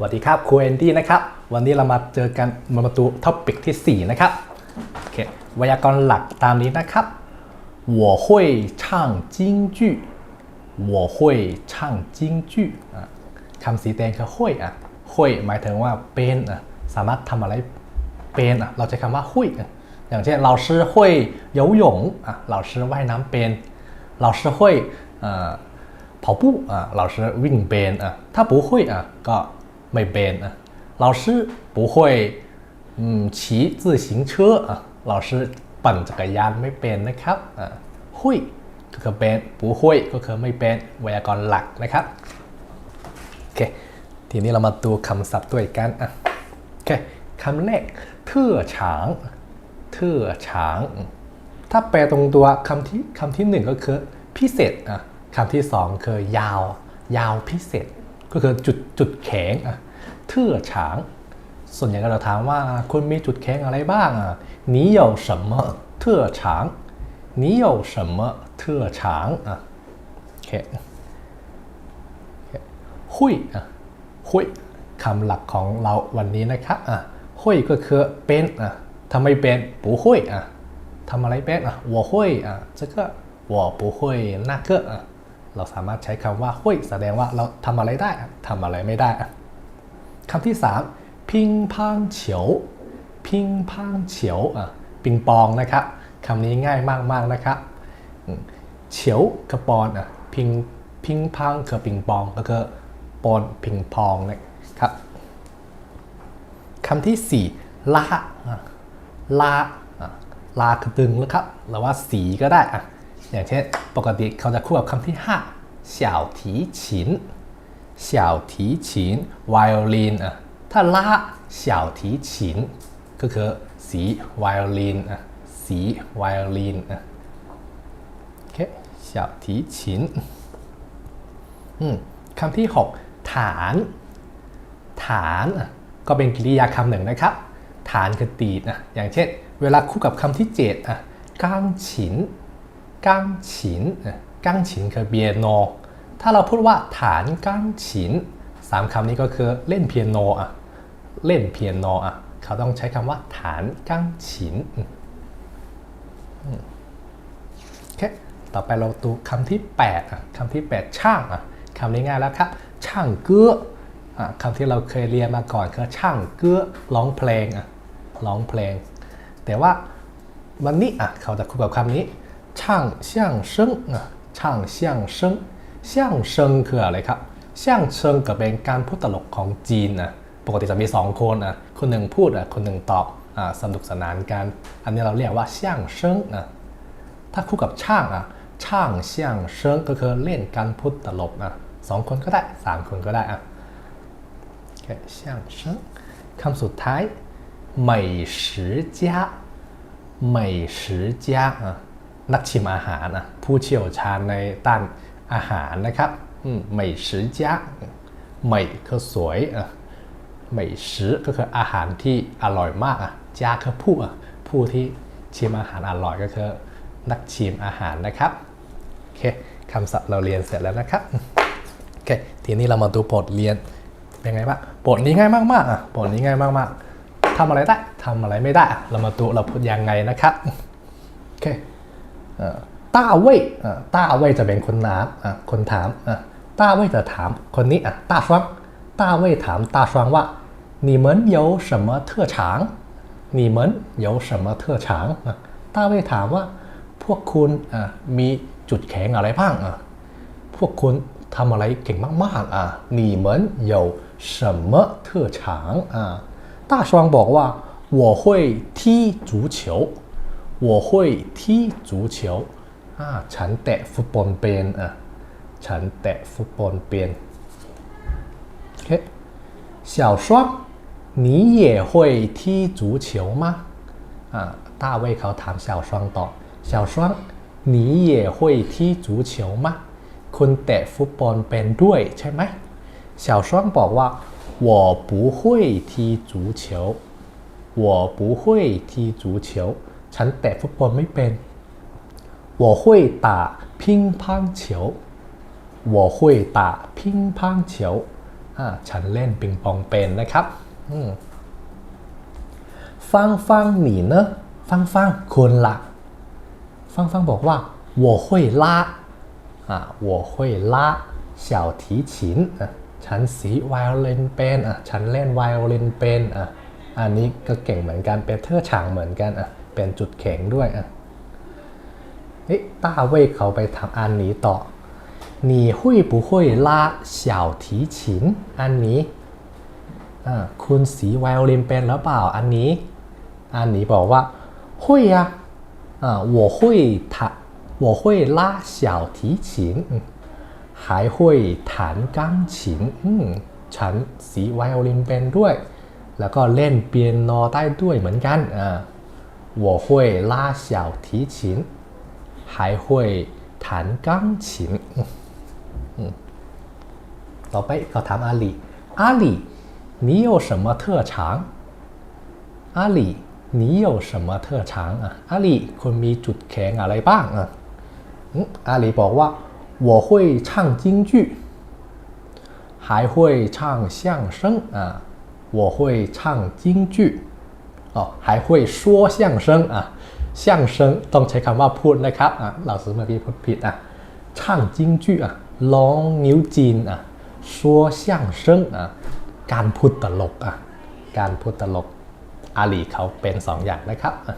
สวัสดีครับครูแอนดี้นะครับ วันนี้เรามาเจอกันมามาดูท็อปิกที่ 4 นะครับโอเคไวยากรณ์หลักตามนี้นะครับ我会唱京剧我会唱京剧อ่ะคำสีแดงคือห้วยอ่ะห้วยหมายถึงว่าเป็นอ่ะสามารถทำอะไรเป็นอ่ะเราใช้คำว่าห้วยอ่ะอย่างเช่นเราชื่อห้วย游泳อ่ะเราชื่อว่ายน้ำเป็นเราชื่อห้วยเอ่อ 跑步啊，老师วิ่งเป็นอ่ะถ้า不会อ่ะก็ ไม่เป็นอ่ะ老师不会อืม骑自行车อ่ะ老师ปั่นจักรยานไม่เป็นนะครับอ่ะ会ก็คือเป็น不会ก็คือไม่เป็นไวยากรณ์หลักนะครับโอเคทีนี้เรามาดูคำศัพท์ด้วยกันอ่ะโอเคคำแรกเทื่อฉางเทื่อฉาง ถ้าแปลตรงตัวคำที่คำที่หนึ่งก็คือพิเศษอ่ะคำที่สองคือยาว ยาวพิเศษ ก็คือจุดจุดแข็งอ่ะเทื่อฉาง ส่วนใหญ่ก็เราถามว่าคุณมีจุดแข็งอะไรบ้างอ่ะ你有什么特长你有什么特长อ่ะโอเคหุยอ่ะหุยคำหลักของเราวันนี้นะครับอ่ะหุยก็คือเป็นอ่ะทำไมเป็น不会อ่ะ ทำอะไรเป็นอ่ะ我会อ่ะ这个我不会那个อ่ะ เราสามารถใช้คำว่า会แสดงว่าเราทำอะไรได้ทำอะไรไม่ได้คำที่สามพิงพังเฉียว พิงพังเฉียวอะปิงปองนะครับคำนี้ง่ายมากๆนะครับเฉียวกับปอนอะพิงพิงพังคือปิงปองก็คือปอนพิงพองนะครับคำที่สี่ลาอะลาอะลาคือตึงนะครับหรือว่าสีก็ได้อะ อย่างเช่นปกติเขาจะคู่กับคำที่ห้าเสี่ยวถีฉินเสี่ยวถีฉินไวโอลินอะถ้าลาเสี่ยวถีฉินก็คือสีไวโอลินอะสีไวโอลินอะโอเคเสี่ยวถีฉินอืมคำที่หกฐาน ฐานอะก็เป็นกริยาคำหนึ่งนะครับ ฐานคือตีดนะอย่างเช่น เวลาคู่กับคำที่เจ็ดอะก้างฉิน ก้างฉินก้างฉินคือเปียโน ถ้าเราพูดว่าฐานก้างฉินสามคำนี้ก็คือเล่นเปียโนอะเล่นเปียโนอะเขาต้องใช้คำว่าฐานก้างฉินอืมอืมโอเคต่อไปเราดูคำที่8อะคำที่ 8 ช่างอะคำนี้ง่ายแล้วครับช่างเกื้ออะคำที่เราเคยเรียนมาก่อนคือช่างเกื้อร้องเพลงอะร้องเพลง แต่ว่าวันนี้อะเขาจะคู่กับคำนี้ ช่างเสี่ยงเซิงอ่ะช่างเสี่ยงเซิงเสี่ยงเซิงคืออะไรครับเสี่ยงเซิงก็เป็นการพูดตลกของจีนนะปกติจะมีสองคนอ่ะคนหนึ่งพูดอ่ะคนหนึ่งตอบอ่ะสนุกสนานกัน อันนี้เราเรียกว่าเสี่ยงเซิงนะ ถ้าคู่กับช่างอ่ะ ช่างเสี่ยงเซิงก็คือเล่นการพูดตลกอ่ะสองคนก็ได้สามคนก็ได้อ่ะ โอเค相声คำสุดท้าย美食家美食家อ่ะ นักชิมอาหารนะผู้เชี่ยวชาญในด้านอาหารนะครับไม่ชื้จ้าไม่คือสวยอะไม่ชื้ก็คืออาหารที่อร่อยมากอะจ้าคือผู้อะผู้ที่ชิมอาหารอร่อยก็คือนักชิมอาหารนะครับโอเคคำศัพท์เราเรียนเสร็จแล้วนะครับโอเคทีนี้เรามาดูบทเรียนเป็นไงบ้างบทนี้ง่ายมากๆอะบทนี้ง่ายมากๆทำอะไรได้ทำอะไรไม่ได้ เรามาดูเราพูดยังไงนะครับโอเค ต้าเว่ยอ่ะต้าเว่ยจะเป็นคนถามอ่ะคนถามอ่ะต้าเว่ยจะถามคนนี้อ่ะต้าช่วงต้าเว่ยถามต้าช่วงว่า你们有什么特长你们有什么特长อ่ะต้าเว่ยถามว่าพวกคุณอ่ะมีจุดแข็งอะไรบ้างอ่ะ พวกคุณทำอะไรเก่งมากๆอ่ะ你们有什么特长อ่ะ大双บอกว่า我会踢足球 我会踢足球อ่ะฉันเตะฟุตบอลเป็นอ่ะฉันเตะฟุตบอลเป็นโอเค小双你也会踢足球吗อ่ะ大卫เขาถาม小双ต่อ小双你也会踢足球吗คุณเตะฟุตบอลเป็นด้วยใช่ไหม小双บอกว่า我不会踢足球我不会踢足球 ฉันเตะฟุตบอลไม่เป็น我会打乒乓球我会打乒乓球 อ่าฉันเล่นปิงปองเป็นนะครับอืมฟังฟังหนีเนอะฟังฟังคุณละฟังฟังบอกว่า我会拉อ่า我会拉小提琴อ่ะฉันสีไวโอลินเป็นอ่ะฉันเล่นไวโอลินเป็นอ่ะอันนี้ก็เก่งเหมือนกันเป็นเทอร์ฉางเหมือนกันอ่ะ เป็นจุดแข็งด้วยอ่ะเอ๊ะต้าเว่ยเขาไปทำอันนี้ต่อ你会不会拉小提琴อันนี้อ่าคุณสีไวโอลินเป็นหรือเปล่าอันนี้ อันนี้บอกว่า会呀啊我会弹我会拉小提琴嗯还会弹钢琴อืมฉันสีไวโอลินเป็นด้วย แล้วก็เล่นเปียโนได้ด้วยเหมือนกันอ่า 我会拉小提琴还会弹钢琴อืมอืมต่อไปเขาถามอาลีอาลี你有什么特长อาลี你有什么特长อ่ะอาลีคุณมีจุดแข็งอะไรบ้างอ่ะอืมอาลีบอกว่า我会唱京剧还会唱相声啊我会唱京剧 อ๋อ还会说相声อ่ะ相声ต้องใช้คำว่าพูดนะครับอ่ะเราซื้อเมื่อกี้พูดผิดอ่ะช่างจิ้งจื้ออ่ะร้องนิ้วจีนอ่ะ说相声อ่ะการพูดตลกอ่ะการพูดตลกอาลีเขาเป็นสองอย่างนะครับอ่ะ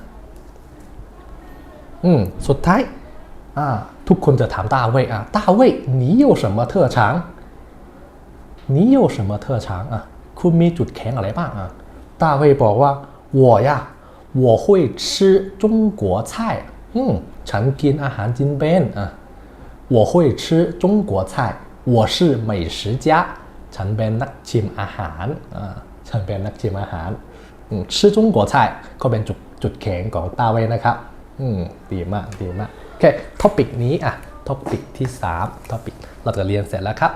อืมสุดท้ายอ่าทุกคนจะถาม大卫อ่ะ大卫你有什么特长你有什么特长อ่ะคุณมีจุดแข็งอะไรบ้างอ่ะ大卫บอกว่า 我呀我会吃中国菜อืมฉันกินอาหารจีนเป็นอ่ะ我会吃中国菜我是美食家ฉันเป็นนักชิมอาหารอ่าฉันเป็นนักชิมอาหารอืม吃中国菜ก็เป็นจุดจุดแข็งของตาเวนะครับอืมดีมากดีมากโอเคท็อปิกนี้อ่ะท็อปิกที่3ท็อปิกเราจะเรียนเสร็จแล้วครับ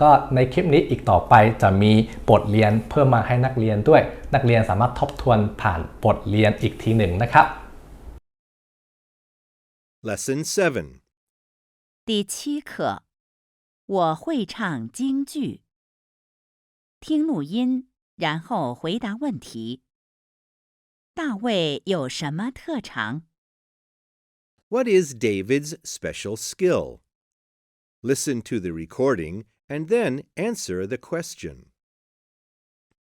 ก็ในคลิปนี้อีกต่อไปจะมีบทเรียนเพิ่มมาให้นักเรียนด้วย นักเรียนสามารถทบทวนผ่านบทเรียนอีกทีหนึ่งนะครับ Lesson 7. 第七课，我会唱京剧。听录音，然后回答问题。大卫有什么特长？ What is David's special skill? Listen to the recording and then answer the question.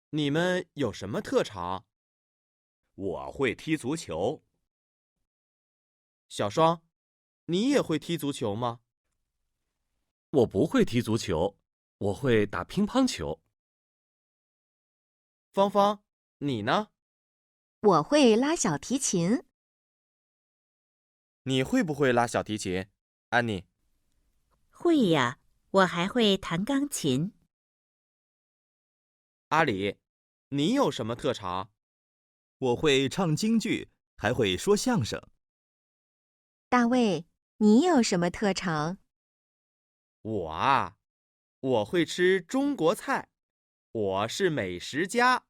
你们有什么特长？我会踢足球。小双，你也会踢足球吗？我不会踢足球，我会打乒乓球。芳芳，你呢？我会拉小提琴。你会不会拉小提琴？安妮，会呀，我还会弹钢琴。阿里，你有什么特长？我会唱京剧，还会说相声。大卫，你有什么特长？我啊，我会吃中国菜，我是美食家。